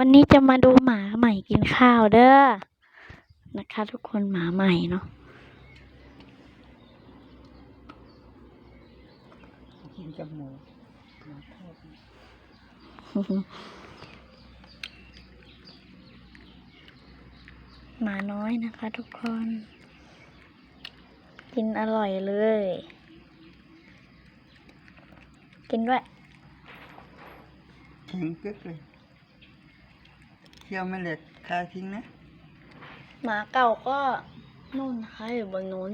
วันนี้จะมาดูหมาใหม่กินข้าวเด้อ นะคะทุกคนหมาใหม่เนาะ กินกับหมูหมูทอดหมาน้อยนะคะทุกคน กินอร่อยเลย กินด้วยทิ้งกึกเลย เคี่ยวไม่เหล็กคาทิ้งนะ หมาเก่าก็นู่นนะคะอยู่บนนู้น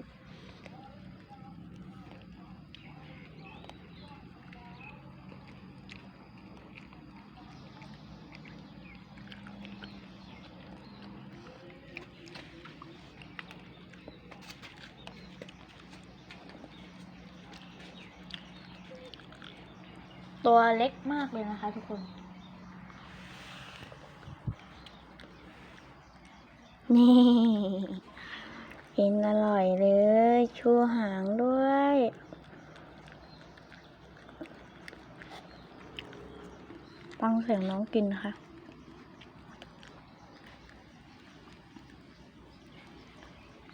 ตัวเล็กมากเลยนะคะทุกคน นี่กินอร่อยเลย ชูหางด้วย ฟังเสียงน้องกินนะคะ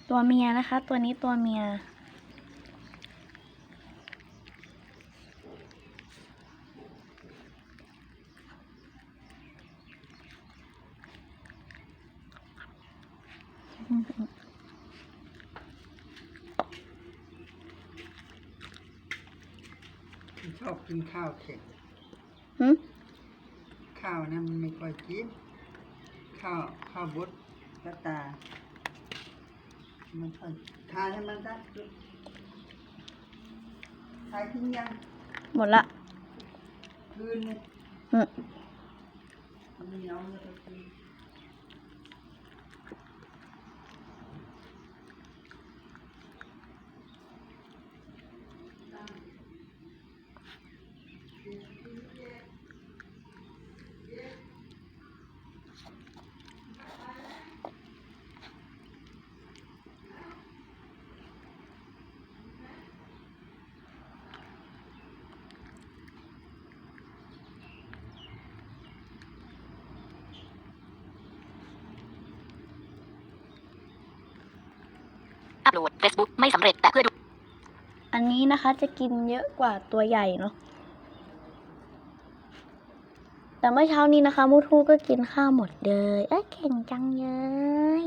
ตัวเมียนะคะ ตัวนี้ตัวเมีย ชอบกินข้าวเผ็ดหึข้าวนะมันไม่ค่อยกิน ข้าวข้าวบดกระตา มันค่อยทานให้มันได้ทายทิ้งยัง หมดละ คืนนึงหึมันเหนียวมัน อัปโหลด Facebook ไม่สำเร็จแต่เพื่อดู อันนี้นะคะจะกินเยอะกว่าตัวใหญ่เนาะแต่เมื่อเช้านี้นะคะ มูทูก็กินข้าวหมดเลย เอ้ยเก่งจังเลย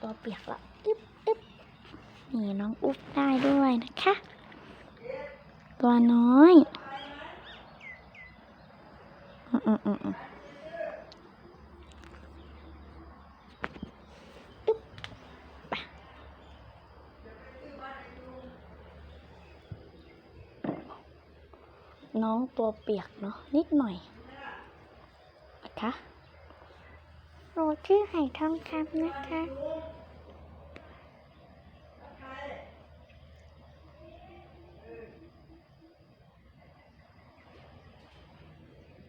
ตัวเปียกละอึ๊บอึ๊บนี่น้องอุ๊บได้ด้วยนะคะ ตัวน้อย อืมอืมอืมอืมอึ๊บไป น้องตัวเปียกเนาะนิดหน่อยนะคะหนูชื่อไหทองคำนะคะ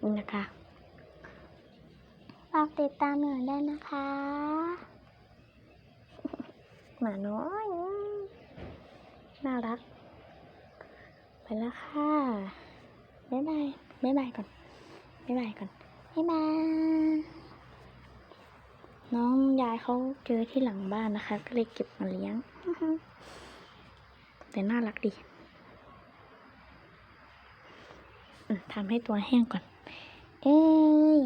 นี่นะคะฝากติดตามหนูได้นะคะ หมาน้อยอืมน่ารัก ไปแล้วค่ะ บ๊ายบายบ๊ายบายก่อนบ๊ายบายก่อนบ๊ายบายน้องยายเขาเจอที่หลังบ้านนะคะ ก็เลยเก็บมาเลี้ยง แต่น่ารักดีทำให้ตัวแห้งก่อน เอ้ย